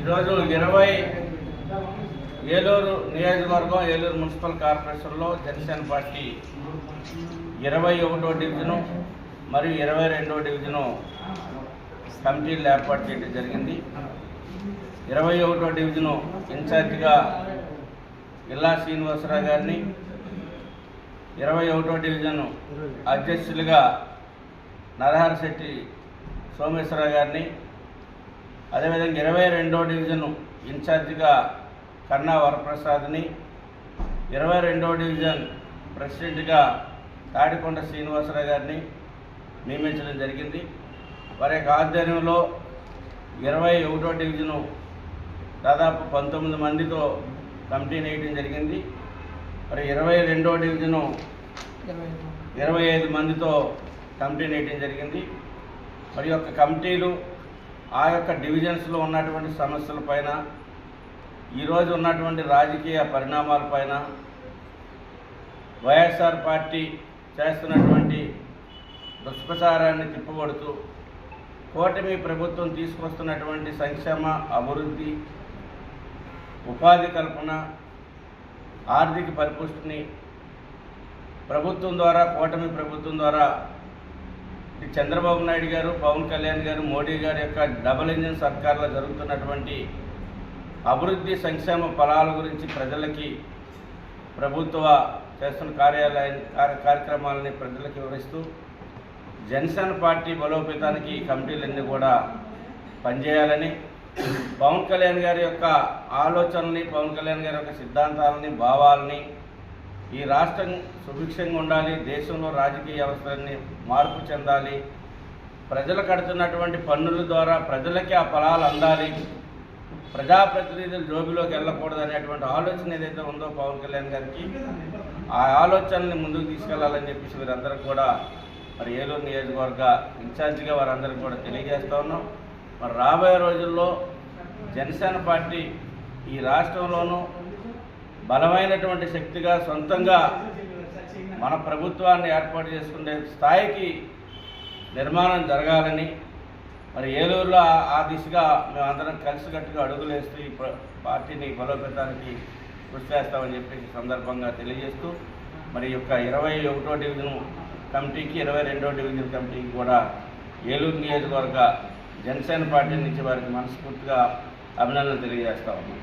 ఈరోజు ఇరవై ఏలూరు నియోజకవర్గం ఏలూరు మున్సిపల్ కార్పొరేషన్లో జనసేన పార్టీ ఇరవై ఒకటో డివిజను మరియు ఇరవై రెండో డివిజను కమిటీలు ఏర్పాటు చేయడం జరిగింది. ఇరవై ఒకటో డివిజను ఇన్ఛార్జిగా ఇల్లా శ్రీనివాసరావు గారిని ఇరవై ఒకటో డివిజన్ అధ్యక్షులుగా నరహర శెట్టి సోమేశ్వరరావు గారిని. అదేవిధంగా ఇరవై రెండో డివిజన్ ఇన్ఛార్జిగా కన్నా వరప్రసాద్ని ఇరవై రెండో డివిజన్ ప్రెసిడెంట్గా తాడికొండ శ్రీనివాసరావు గారిని నియమించడం జరిగింది. వారి యొక్క ఆధ్వర్యంలో ఇరవై ఒకటో డివిజను దాదాపు పంతొమ్మిది మందితో కమిటీ వేయడం జరిగింది. మరి ఇరవై రెండో డివిజను ఇరవై ఐదు మందితో కమిటీ వేయడం జరిగింది. మరి యొక్క కమిటీలు ఆ యొక్క డివిజన్స్లో ఉన్నటువంటి సమస్యలపైన ఈరోజు ఉన్నటువంటి రాజకీయ పరిణామాలపైన వైఎస్ఆర్ పార్టీ చేస్తున్నటువంటి దుష్ప్రచారాన్ని తిప్పబడుతూ కూటమి ప్రభుత్వం తీసుకొస్తున్నటువంటి సంక్షేమ అభివృద్ధి ఉపాధి కల్పన ఆర్థిక పరిపుష్టిని ప్రభుత్వం ద్వారా కూటమి ప్రభుత్వం ద్వారా చంద్రబాబు నాయుడు గారు పవన్ కళ్యాణ్ గారు మోడీ గారి యొక్క డబుల్ ఇంజిన్ సర్కార్లో జరుగుతున్నటువంటి అభివృద్ధి సంక్షేమ ఫలాల గురించి ప్రజలకి ప్రభుత్వ చేస్తున్న కార్యాలయ కార్య కార్యక్రమాలని ప్రజలకు వివరిస్తూ జనసేన పార్టీ బలోపేతానికి ఈ కమిటీలన్నీ కూడా పనిచేయాలని పవన్ కళ్యాణ్ గారి యొక్క ఆలోచనల్ని పవన్ కళ్యాణ్ గారి యొక్క సిద్ధాంతాలని భావాలని ఈ రాష్ట్రం సుభిక్షంగా ఉండాలి దేశంలో రాజకీయ వ్యవస్థలన్నీ మార్పు చెందాలి. ప్రజలు కడుతున్నటువంటి పన్నుల ద్వారా ప్రజలకి ఆ ఫలాలు అందాలి. ప్రజాప్రతినిధులు జోబిలోకి వెళ్ళకూడదు అనేటువంటి ఆలోచన ఏదైతే ఉందో పవన్ కళ్యాణ్ గారికి ఆ ఆలోచనని ముందుకు తీసుకెళ్ళాలని చెప్పేసి వీరందరూ కూడా మరి ఏలూరు నియోజకవర్గ ఇన్ఛార్జిగా వారందరికీ కూడా తెలియజేస్తా ఉన్నాం. మరి రాబోయే రోజుల్లో జనసేన పార్టీ ఈ రాష్ట్రంలోనూ బలమైనటువంటి శక్తిగా సొంతంగా మన ప్రభుత్వాన్ని ఏర్పాటు చేసుకునే స్థాయికి నిర్మాణం జరగాలని మరి ఏలూరులో ఆ- దిశగా దిశగా మేమందరం కలిసికట్టుగా అడుగులేస్తూ ఈ పార్టీని బలోపేతానికి కృషి చేస్తామని చెప్పి సందర్భంగా తెలియజేస్తూ మరి యొక్క ఇరవై ఒకటో డివిజన్ కమిటీకి ఇరవై రెండో డివిజన్ కమిటీకి కూడా ఏలూరు నియోజకవర్గ జనసేన పార్టీ నుంచి వారికి మనస్ఫూర్తిగా అభినందనలు తెలియజేస్తా ఉన్నాం.